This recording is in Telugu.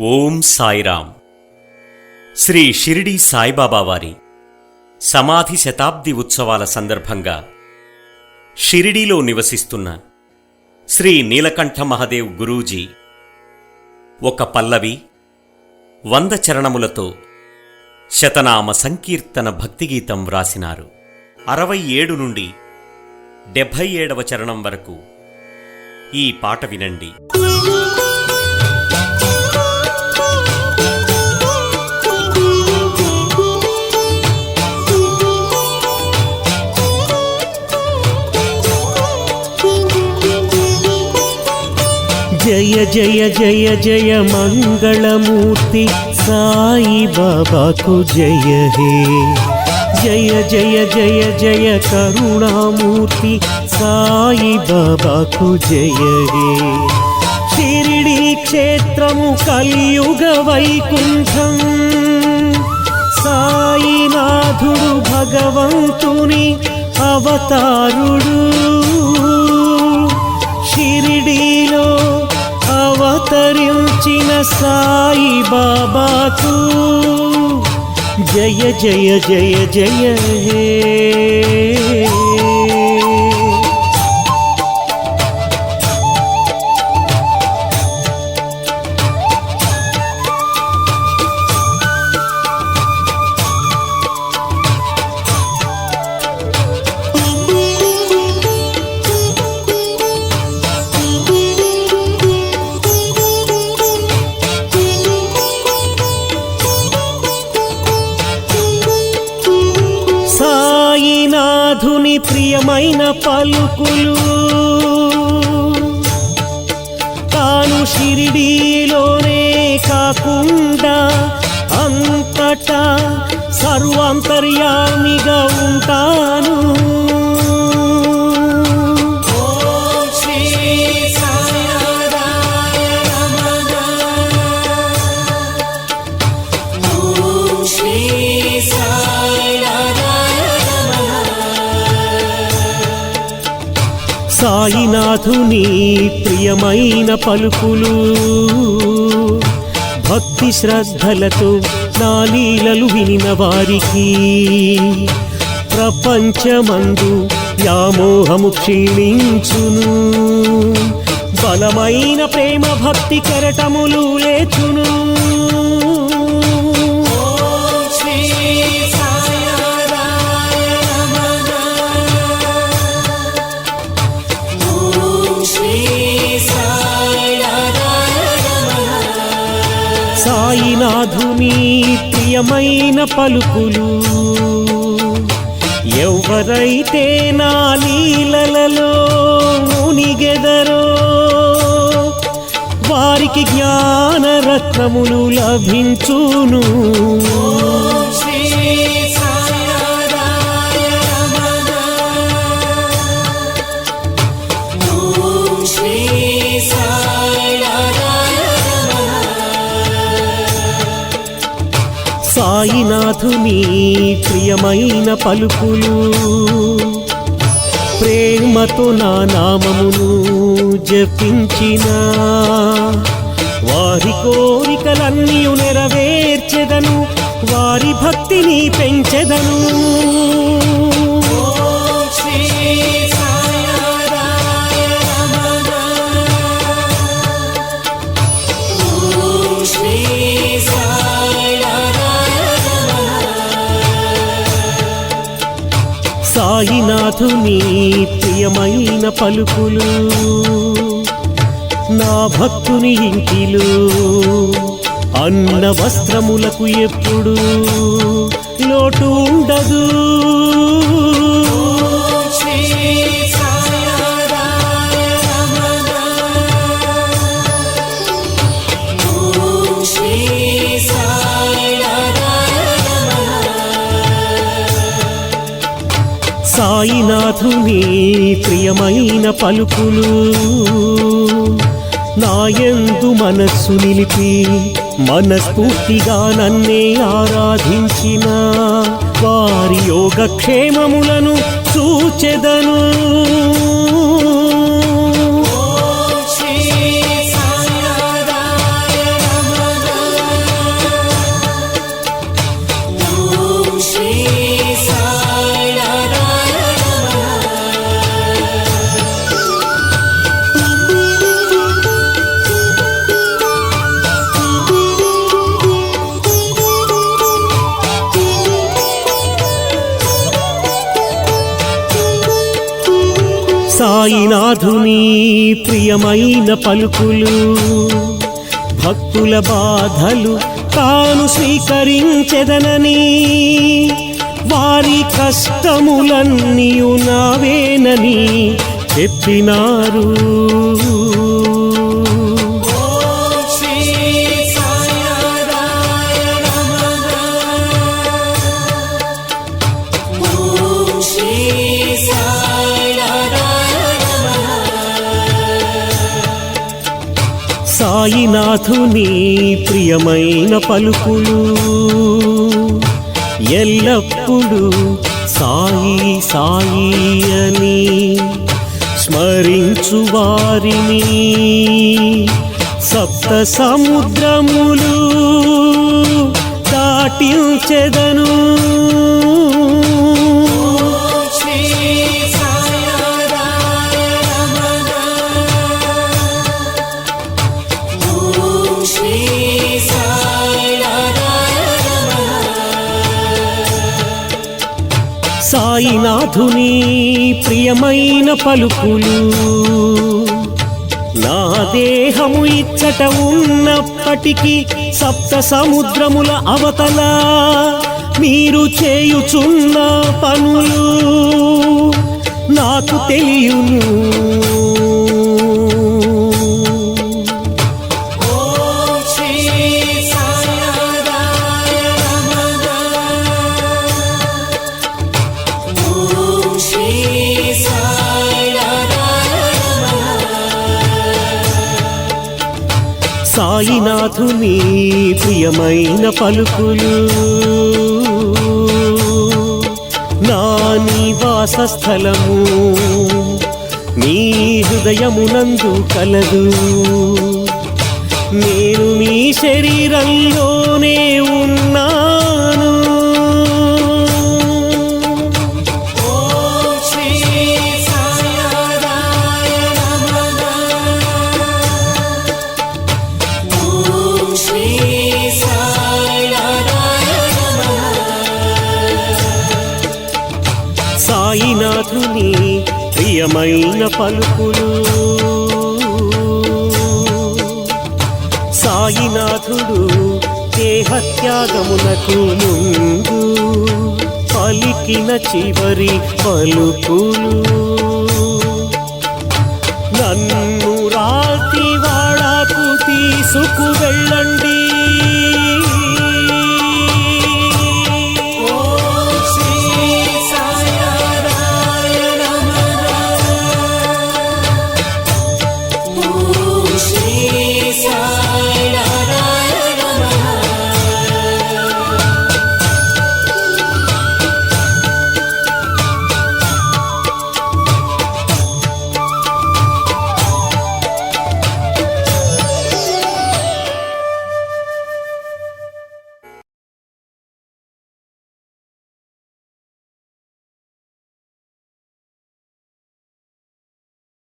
ఓం సాయిరామ్. శ్రీ షిరిడి సాయిబాబా వారి సమాధి శతాబ్ది ఉత్సవాల సందర్భంగా షిరిడీలో నివసిస్తున్న శ్రీ నీలకంఠ మహదేవ్ గురూజీ ఒక పల్లవి వంద చరణములతో శతనామ సంకీర్తన భక్తిగీతం వ్రాసినారు. అరవై ఏడు నుండి డెబ్భై ఏడవ చరణం వరకు ఈ పాట వినండి. జయ జయ జయ జయ మంగళమూర్తి సాయి బాబాకు జయ హే. జయ జయ జయ జయ కరుణామూర్తి సాయి బాబాకు జయ హే. షిరిడి క్షేత్రము కలియుగ వైకుంఠం. సాయినాథుడు భగవంతుని అవతారుడు. అవతరించిన సాయి బాబాకు జయ జయ జయ జయ హే సాయినాథుని పలుకులు. తాను షిరిడీలోనే కాకుండా అంతటా సర్వాంతర్యామిగా ఉంటాను. సాయినాథుని ప్రియమైన పలుకులు. భక్తి శ్రద్ధలతో నాలీలలు వినిన వారికి ప్రపంచమందు వ్యామోహము క్షీణించును. బలమైన ప్రేమ భక్తి కెరటములు లేచును. సాయినాథుని ప్రియమైన పలుకులు. ఎవరైతే నా లీలలలో మునిగెదరో వారికి జ్ఞాన లభించును. లభించును సాయినాథుని ప్రియమైన పలుకులు ప్రేమతో నా నామమును జపించిన వారి కోరికలన్నీ నెరవేర్చెదను వారి భక్తిని పెంచెదను. సాయినాథుని ప్రియమైన పలుకులు నా భక్తుని ఇంటిలో అన్న వస్త్రములకు ఎప్పుడు లోటు ఉండదు. సాయినాథుని ప్రియమైన పలుకులు. నాయందు మనస్సు నిలిపి మనస్ఫూర్తిగా నన్నే ఆరాధించిన వారి యోగక్షేమములను సూచెదను. సాయినాథుని ప్రియమైన పలుకులు భక్తుల బాధలు తాను స్వీకరించెదనని వారి కష్టములన్నీ నావేనని చెప్పినారు. సాయినాథుని ప్రియమైన పలుకులు ఎల్లప్పుడూ సాయి సాయి అని స్మరించు వారిని. సప్త సముద్రములు దాటించెదను. నాథుని ప్రియమైన పలుకులు. నా దేహము ఇచ్చట ఉన్నప్పటికీ సప్త సముద్రముల అవతల మీరు చేయుచున్న పనులు నాకు తెలియును. సాయినాథుని ప్రియమైన పలుకులు. నా నివాస స్థలము మీ హృదయమునందు కలదు. నేను మీ శరీరంలోనే సాయినాథుని ప్రియమైన పలుకులు. సాయినాథుడు దేహత్యాగమునకు ముందు పలికిన చివరి పలుకులు. నన్ను రాతి వాడాకు తీసుకు వెళ్ళండి